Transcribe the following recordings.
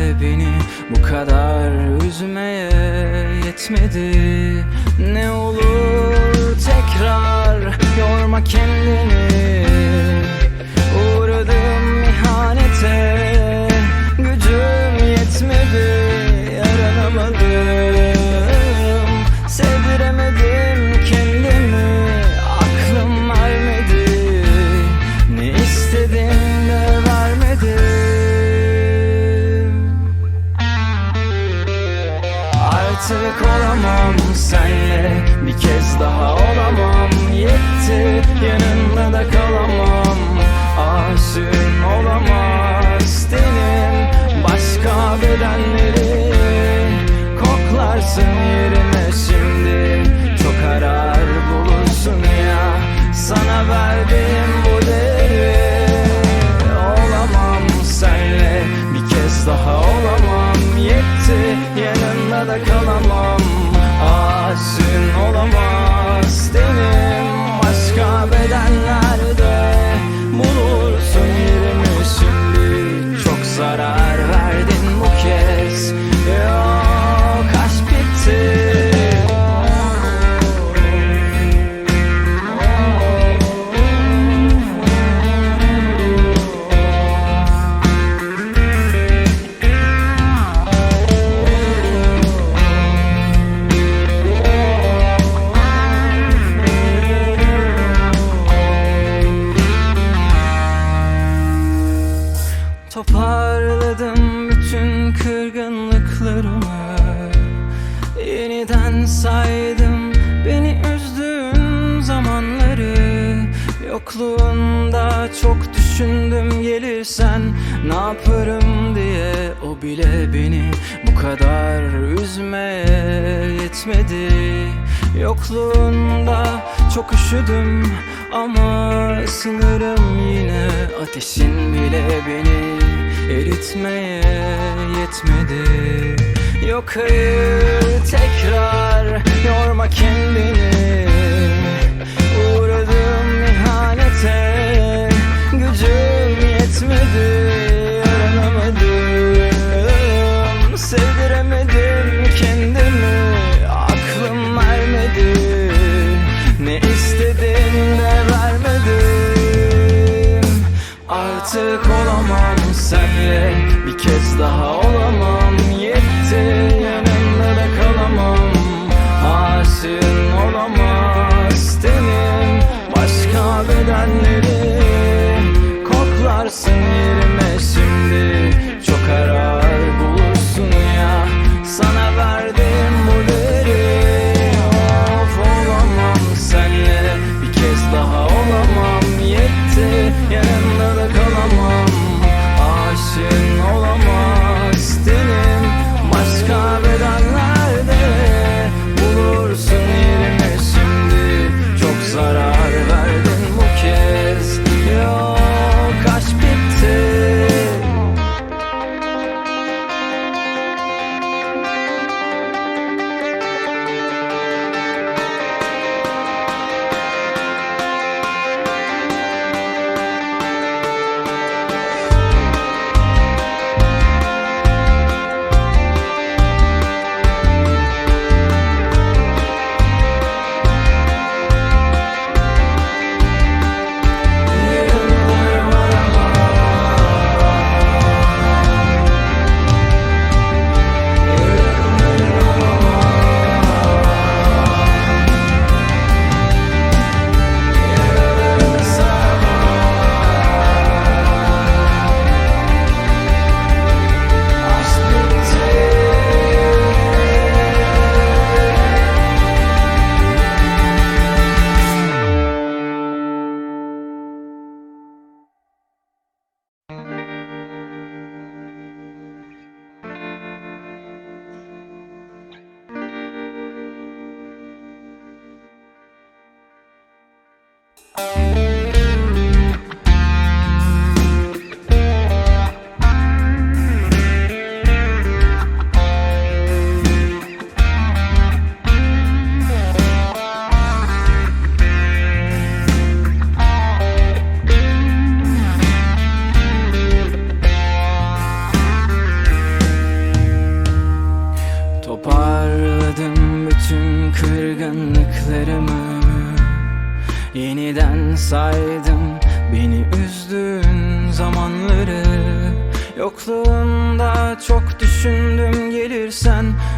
beni bu kadar üzmeye yetmedi. Ne olur tekrar yorma kendini. Uğradım ihanete dayanamam Senle. Bir kez daha olamam Yetti. Yanında da kalamam. Aşığın olamaz Senin. Başka bedenleri Koklarsın yerine. sensin olamam düşündüm gelirsen Ne yaparım diye. O bile beni Bu kadar üzmeye yetmedi. Yokluğunda çok üşüdüm ama ısınırım yine. Ateşin bile beni eritmeye yetmedi. Yok hayır tekrar yorma kendini. Uğra remedy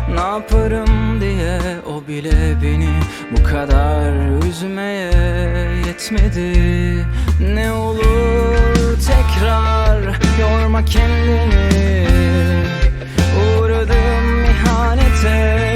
ne yaparım diye O bile beni bu kadar üzmeye yetmedi. Ne olur tekrar yorma kendini. Uğradım ihanete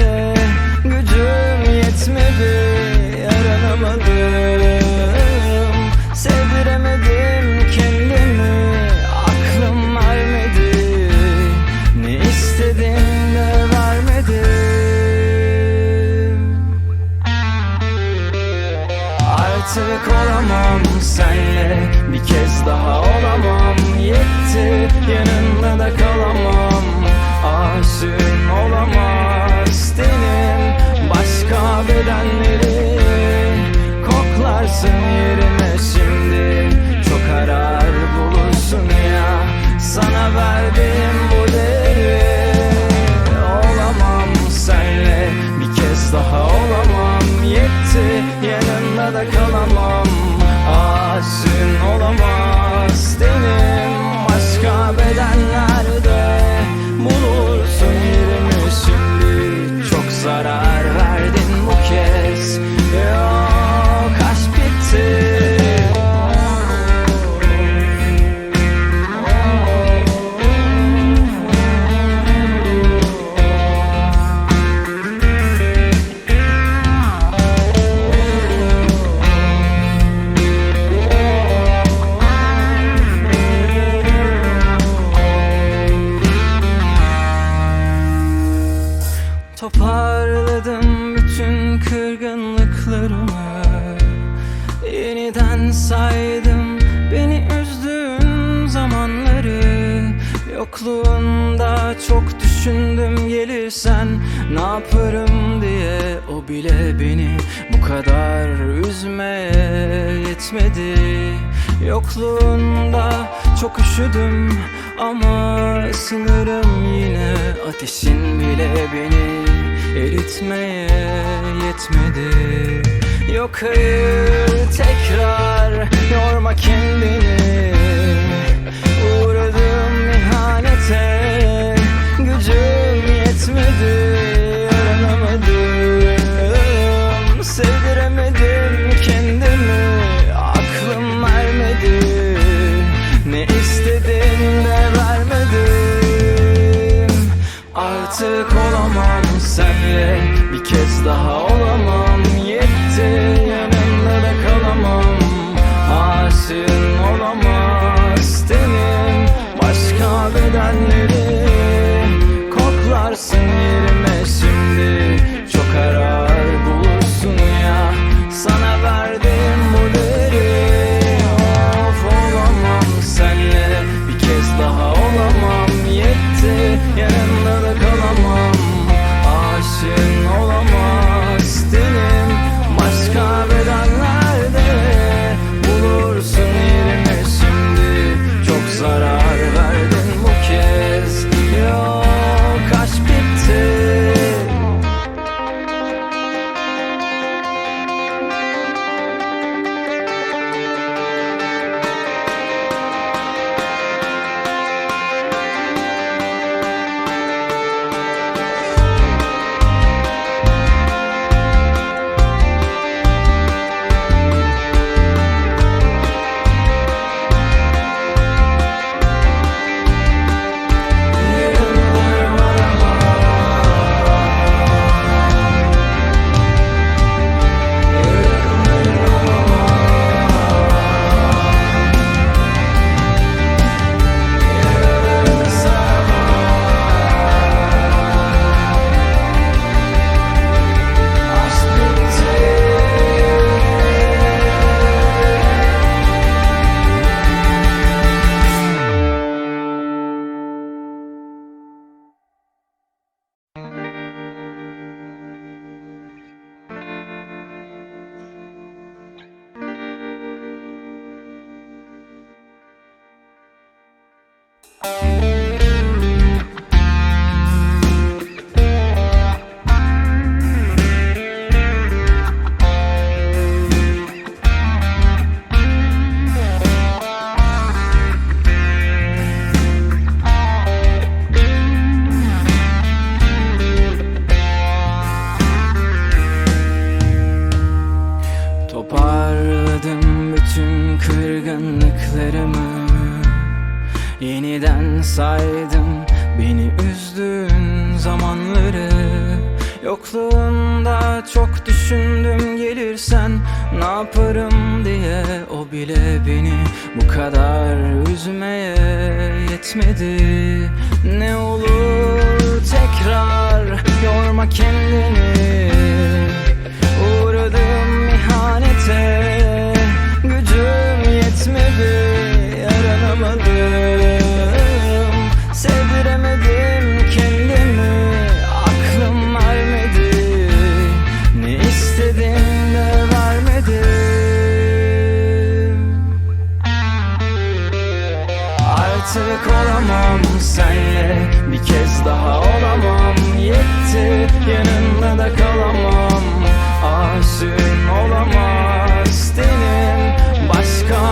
yerime şimdi Çok arar bulursun ya. Sana verdiğim bu değeri. Olamam senle. Bir kez daha olamam. Yetti. Yanında da kalamam. Aşığın olamaz Toparladım bütün kırgınlıklarımı. Yeniden saydım beni üzdüğün zamanları. Yokluğunda çok düşündüm gelirsen ne yaparım diye. O bile beni bu kadar üzmeye yetmedi Yokluğunda çok üşüdüm ama ısınırım yine. Ateşin bile beni eritmeye yetmedi. Yok hayır tekrar yorma kendini. Uğradım ihanete gücüm yetmedi Yokluğunda çok düşündüm gelirsen ne yaparım diye. O bile beni bu kadar üzmeye yetmedi. Ne olur tekrar yorma kendini. Uğradım ihanete Gücüm yetmedi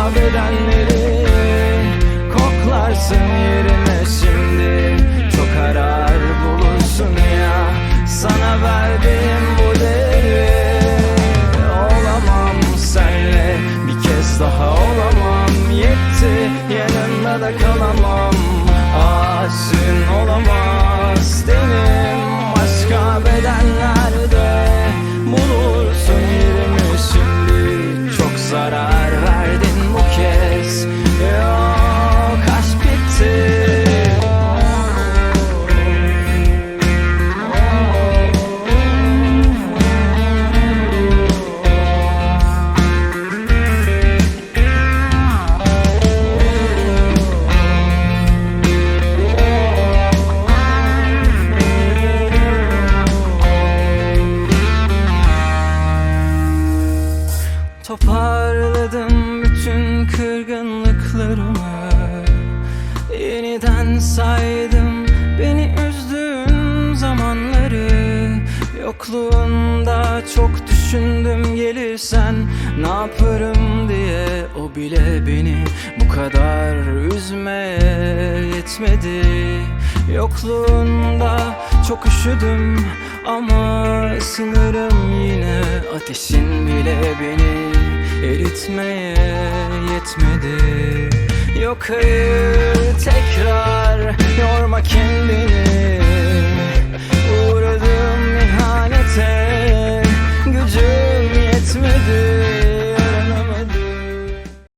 başka bedenleri Koklarsın yerine çok düşündüm gelirsen ne yaparım diye. O bile beni bu kadar üzmeye yetmedi. Yokluğunda çok üşüdüm ama sınırım yine. Ateşin bile beni eritmeye yetmedi. Yok hayır tekrar yorma kendini. Uğradım ihanete etmedi